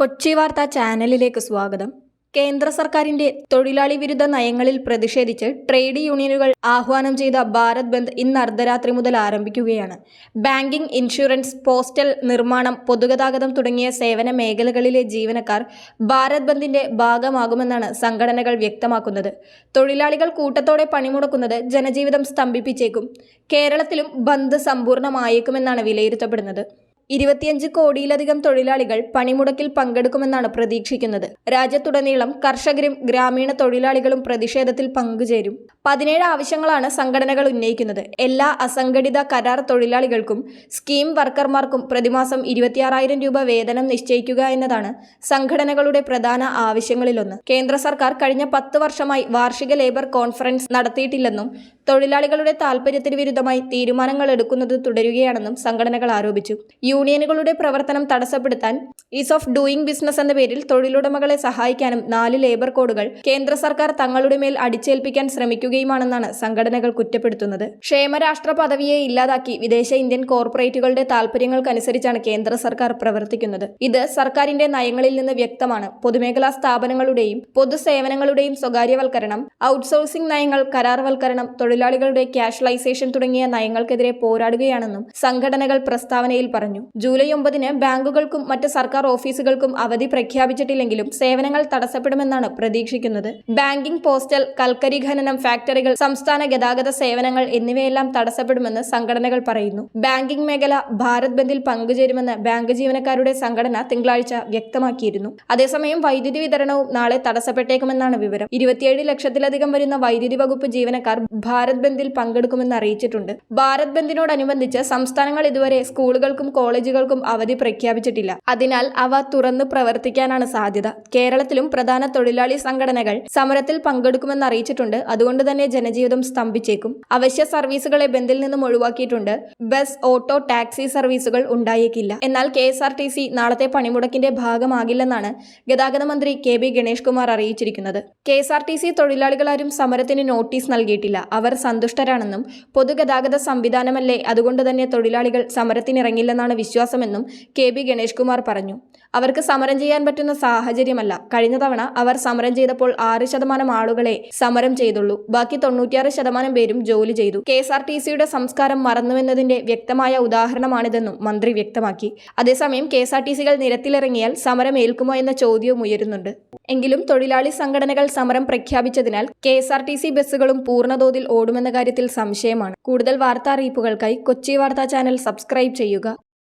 കൊച്ചി വാർത്താ ചാനലിലേക്ക് സ്വാഗതം. കേന്ദ്ര സർക്കാരിന്റെ തൊഴിലാളി വിരുദ്ധ നയങ്ങളിൽ പ്രതിഷേധിച്ച് ട്രേഡ് യൂണിയനുകൾ ആഹ്വാനം ചെയ്ത ഭാരത് ബന്ദ് ഇന്ന് അർദ്ധരാത്രി മുതൽ ആരംഭിക്കുകയാണ്. ബാങ്കിംഗ് ഇൻഷുറൻസ് പോസ്റ്റൽ നിർമ്മാണം പൊതുഗതാഗതം തുടങ്ങിയ സേവന മേഖലകളിലെ ജീവനക്കാർ ഭാരത് ബന്ദിന്റെ ഭാഗമാകുമെന്നാണ് സംഘടനകൾ വ്യക്തമാക്കുന്നത്. തൊഴിലാളികൾ കൂട്ടത്തോടെ പണിമുടക്കുന്നത് ജനജീവിതം സ്തംഭിപ്പിച്ചേക്കും. കേരളത്തിലും ബന്ദ് സമ്പൂർണമായേക്കുമെന്നാണ് വിലയിരുത്തപ്പെടുന്നത്. ഇരുപത്തിയഞ്ച് കോടിയിലധികം തൊഴിലാളികൾ പണിമുടക്കിൽ പങ്കെടുക്കുമെന്നാണ് പ്രതീക്ഷിക്കുന്നത്. രാജ്യത്തുടനീളം കർഷകരും ഗ്രാമീണ തൊഴിലാളികളും പ്രതിഷേധത്തിൽ പങ്കുചേരും. പതിനേഴ് ആവശ്യങ്ങളാണ് സംഘടനകൾ ഉന്നയിക്കുന്നത്. എല്ലാ അസംഘടിത കരാർ തൊഴിലാളികൾക്കും സ്കീം വർക്കർമാർക്കും പ്രതിമാസം ഇരുപത്തിയാറായിരം രൂപ വേതനം നിശ്ചയിക്കുക എന്നതാണ് സംഘടനകളുടെ പ്രധാന ആവശ്യങ്ങളിലൊന്ന്. കേന്ദ്ര സർക്കാർ കഴിഞ്ഞ പത്ത് വർഷമായി വാർഷിക ലേബർ കോൺഫറൻസ് നടത്തിയിട്ടില്ലെന്നും തൊഴിലാളികളുടെ താൽപര്യത്തിന് വിരുദ്ധമായി തീരുമാനങ്ങൾ എടുക്കുന്നത് തുടരുകയാണെന്നും സംഘടനകൾ ആരോപിച്ചു. യൂണിയനുകളുടെ പ്രവർത്തനം തടസ്സപ്പെടുത്താൻ ഈസ് ഓഫ് ഡൂയിങ് ബിസിനസ് എന്ന പേരിൽ തൊഴിലുടമകളെ സഹായിക്കാനും നാല് ലേബർ കോഡുകൾ കേന്ദ്ര സർക്കാർ തങ്ങളുടെ മേൽ അടിച്ചേൽപ്പിക്കാൻ ശ്രമിക്കുകയുമാണെന്നാണ് സംഘടനകൾ കുറ്റപ്പെടുത്തുന്നത്. ക്ഷേമരാഷ്ട്ര പദവിയെ ഇല്ലാതാക്കി വിദേശ ഇന്ത്യൻ കോർപ്പറേറ്റുകളുടെ താൽപര്യങ്ങൾക്കനുസരിച്ചാണ് കേന്ദ്ര സർക്കാർ പ്രവർത്തിക്കുന്നത്. ഇത് സർക്കാരിന്റെ നയങ്ങളിൽ നിന്ന് വ്യക്തമാണ്. പൊതുമേഖലാ സ്ഥാപനങ്ങളുടെയും പൊതുസേവനങ്ങളുടെയും സ്വകാര്യവൽക്കരണം ഔട്ട്സോഴ്സിംഗ് നയങ്ങൾ കരാർവൽക്കരണം തൊഴിലാളികളുടെ ക്യാഷ്വലൈസേഷൻ തുടങ്ങിയ നയങ്ങൾക്കെതിരെ പോരാടുകയാണെന്നും സംഘടനകൾ പ്രസ്താവനയിൽ പറഞ്ഞു. ജൂലൈ ഒമ്പതിന് ബാങ്കുകൾക്കും മറ്റ് സർക്കാർ ഓഫീസുകൾക്കും അവധി പ്രഖ്യാപിച്ചിട്ടില്ലെങ്കിലും സേവനങ്ങൾ തടസ്സപ്പെടുമെന്നാണ് പ്രതീക്ഷിക്കുന്നത്. ബാങ്കിംഗ് പോസ്റ്റൽ കൽക്കരി ഖനനം ഫാക്ടറികൾ സംസ്ഥാന ഗതാഗത സേവനങ്ങൾ എന്നിവയെല്ലാം തടസ്സപ്പെടുമെന്ന് സംഘടനകൾ പറയുന്നു. ബാങ്കിംഗ് മേഖല ഭാരത് ബന്ദിൽ പങ്കുചേരുമെന്ന് ബാങ്ക് ജീവനക്കാരുടെ സംഘടന തിങ്കളാഴ്ച വ്യക്തമാക്കിയിരുന്നു. അതേസമയം വൈദ്യുതി വിതരണവും നാളെ തടസ്സപ്പെട്ടേക്കുമെന്നാണ് വിവരം. ഇരുപത്തിയേഴ് ലക്ഷത്തിലധികം വരുന്ന വൈദ്യുതി വകുപ്പ് ജീവനക്കാർ ഭാരത് ബന്ദിൽ പങ്കെടുക്കുമെന്ന് അറിയിച്ചിട്ടുണ്ട്. ഭാരത് ബന്ദിനോടനുബന്ധിച്ച് സംസ്ഥാനങ്ങൾ ഇതുവരെ സ്കൂളുകൾക്കും കോളേജുകൾക്കും അവധി പ്രഖ്യാപിച്ചിട്ടില്ല. അതിനാൽ അവ തുറന്നു പ്രവർത്തിക്കാനാണ് സാധ്യത. കേരളത്തിലും പ്രധാന തൊഴിലാളി സംഘടനകൾ സമരത്തിൽ പങ്കെടുക്കുമെന്ന് അറിയിച്ചിട്ടുണ്ട്. അതുകൊണ്ട് തന്നെ ജനജീവിതം സ്തംഭിച്ചേക്കും. അവശ്യ സർവീസുകളെ ബന്ദിൽ നിന്നും ഒഴിവാക്കിയിട്ടുണ്ട്. ബസ് ഓട്ടോ ടാക്സി സർവീസുകൾ ഉണ്ടായേക്കില്ല. എന്നാൽ K S R T C നാളത്തെ പണിമുടക്കിന്റെ ഭാഗമാകില്ലെന്നാണ് ഗതാഗത മന്ത്രി കെ ബി ഗണേഷ് കുമാർ അറിയിച്ചിരിക്കുന്നത്. K S R T C തൊഴിലാളികളാരും സമരത്തിന് നോട്ടീസ് നൽകിയിട്ടില്ല. സന്തുഷ്ടരാണെന്നും പൊതുഗതാഗത സംവിധാനമല്ലേ അതുകൊണ്ട് തന്നെ തൊഴിലാളികൾ സമരത്തിനിറങ്ങില്ലെന്നാണ് വിശ്വാസമെന്നും കെ ബി ഗണേഷ് കുമാർ പറഞ്ഞു. അവർക്ക് സമരം ചെയ്യാൻ പറ്റുന്ന സാഹചര്യമല്ല. കഴിഞ്ഞ തവണ അവർ സമരം ചെയ്തപ്പോൾ ആറ് ശതമാനം ആളുകളെ സമരം ചെയ്തുള്ളൂ. ബാക്കി തൊണ്ണൂറ്റിയാറ് ശതമാനം പേരും ജോലി ചെയ്തു. കെ എസ് ആർ ടി സിയുടെ സംസ്കാരം മറന്നുവെന്നതിന്റെ വ്യക്തമായ ഉദാഹരണമാണിതെന്നും മന്ത്രി വ്യക്തമാക്കി. അതേസമയം കെ എസ് ആർ ടി സികൾ നിരത്തിലിറങ്ങിയാൽ സമരം ഏൽക്കുമോ എന്ന ചോദ്യവും ഉയരുന്നുണ്ട്. എങ്കിലും തൊഴിലാളി സംഘടനകൾ സമരം പ്രഖ്യാപിച്ചതിനാൽ K S R T C ബസ്സുകളും പൂർണതോതിൽ ഓടുമെന്ന കാര്യത്തിൽ സംശയമാണ്. കൂടുതൽ വാർത്താ അറിയിപ്പുകൾക്കായി കൊച്ചി വാർത്താ ചാനൽ സബ്സ്ക്രൈബ് ചെയ്യുക.